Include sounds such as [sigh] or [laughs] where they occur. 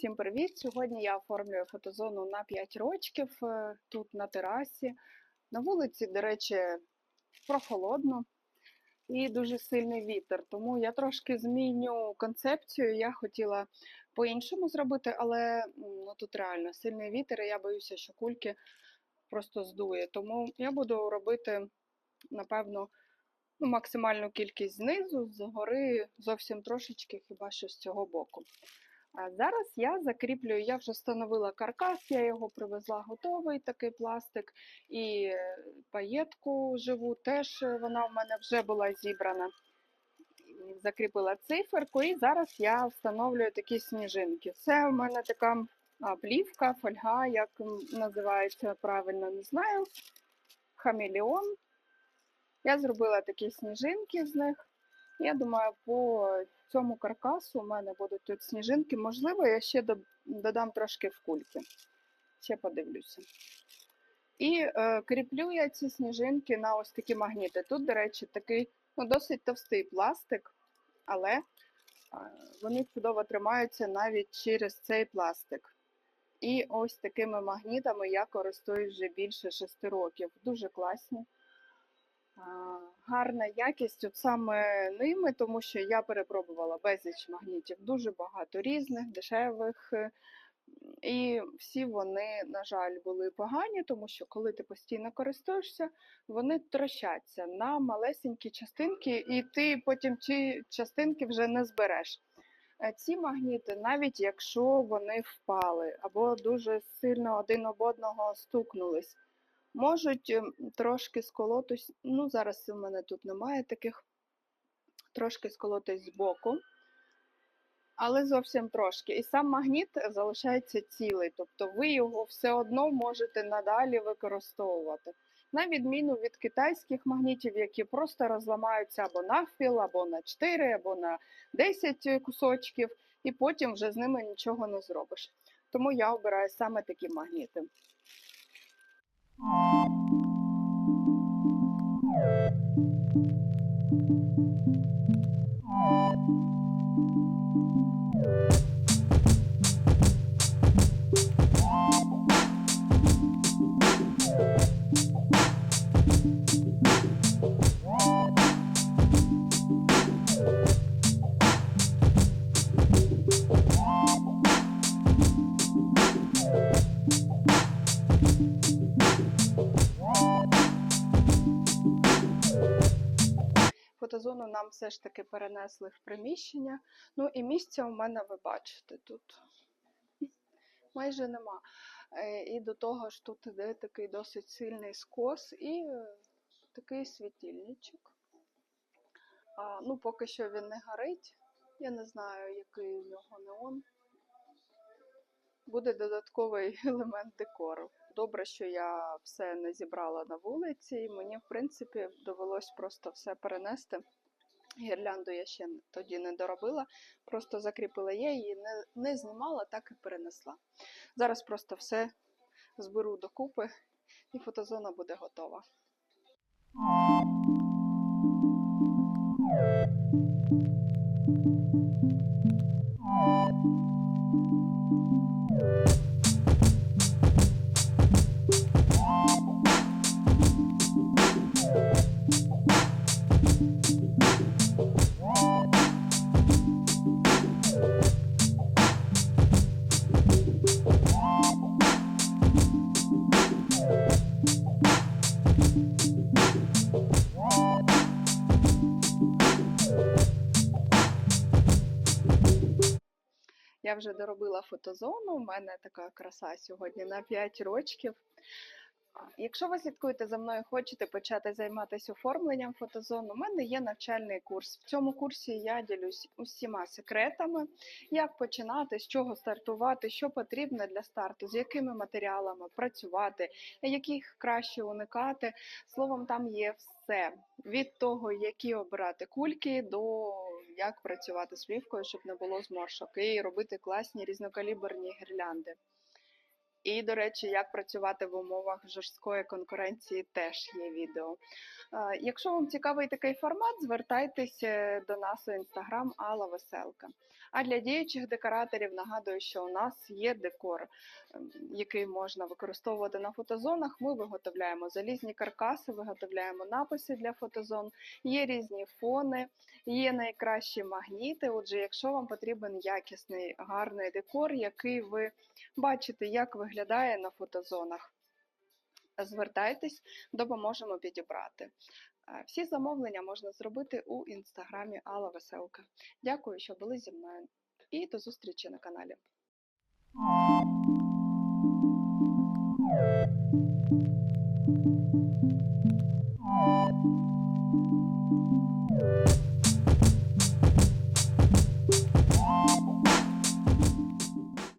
Всім привіт! Сьогодні я оформлюю фотозону на 5 рочків е, тут на терасі. На вулиці, до речі, прохолодно і дуже сильний вітер. Тому я трошки зміню концепцію. Я хотіла по-іншому зробити, але ну, тут реально сильний вітер, і я боюся, що кульки просто здує. Тому я буду робити, напевно, ну, максимальну кількість знизу, згори зовсім трошечки, хіба що з цього боку. Зараз я закріплюю, я вже встановила каркас, я його привезла готовий, такий пластик, і е, паєтку живу, теж вона в мене вже була зібрана. Закріпила циферку, і зараз я встановлюю такі сніжинки. Це в мене така плівка, фольга, як називається правильно, не знаю. Хамелеон. Я зробила такі сніжинки з них. Я думаю, по цьому каркасу у мене будуть тут сніжинки. Можливо, я ще додам трошки в кульки. Ще подивлюся. І е, кріплю я ці сніжинки на ось такі магніти. Тут, до речі, такий ну, досить товстий пластик, але е, вони чудово тримаються навіть через цей пластик. І ось такими магнітами я користуюсь вже більше 6 років. Дуже класні. Гарна якість от саме ними, тому що я перепробувала безліч магнітів, дуже багато різних, дешевих. е, І всі вони, на жаль, були погані, тому що коли ти постійно користуєшся, вони трощаться на малесенькі частинки, і ти потім ці частинки вже не збереш. Е, Ці магніти, навіть якщо вони впали або дуже сильно один об одного стукнулись, можуть ем, трошки сколотись. Ну, зараз у мене тут немає таких, трошки сколотись збоку, але зовсім трошки. І сам магніт залишається цілий, тобто ви його все одно можете надалі використовувати. На відміну від китайських магнітів, які просто розламаються або навпіл, або на 4, або на 10 кусочків, і потім вже з ними нічого не зробиш. Тому я обираю саме такі магніти. you Фотозону нам все ж таки перенесли в приміщення. Ну і місця у мене ви бачите тут. [laughs] Майже нема. Е, І до того ж тут іде такий досить сильний скос і е, такий світильничок. А, ну, поки що він не горить. Я не знаю, який у нього неон. Буде додатковий [laughs] елемент декору. Добре, що я все не зібрала на вулиці, і мені, в принципі, довелось просто все перенести. Гірлянду я ще тоді не доробила, просто закріпила я її, не, не знімала, так і перенесла. Зараз просто все зберу докупи, і фотозона буде готова. Я вже доробила фотозону. У мене така краса сьогодні на 5 рочків. Якщо ви слідкуєте за мною, хочете почати займатися оформленням фотозон, у мене є навчальний курс. В цьому курсі я ділюсь усіма секретами, як починати, з чого стартувати, що потрібно для старту, з якими матеріалами працювати, яких краще уникати. Словом, там є все від того, які обирати кульки, до як працювати з плівкою, щоб не було зморшок, і робити класні різнокаліберні гірлянди. І, до речі, як працювати в умовах жорсткої конкуренції, теж є відео. Е, Якщо вам цікавий такий формат, звертайтесь е, до нас у інстаграм Алла Веселка. А для діючих декораторів нагадую, що у нас є декор, ем, який можна використовувати на фотозонах. Ми виготовляємо залізні каркаси, виготовляємо написи для фотозон, є різні фони, є найкращі магніти. Отже, якщо вам потрібен якісний гарний декор, який ви бачите, як виглядає на фотозонах. Звертайтесь, допоможемо підібрати. Е, Всі замовлення можна зробити у інстаграмі Алла Веселка. Дякую, що були зі мною. І до зустрічі на каналі.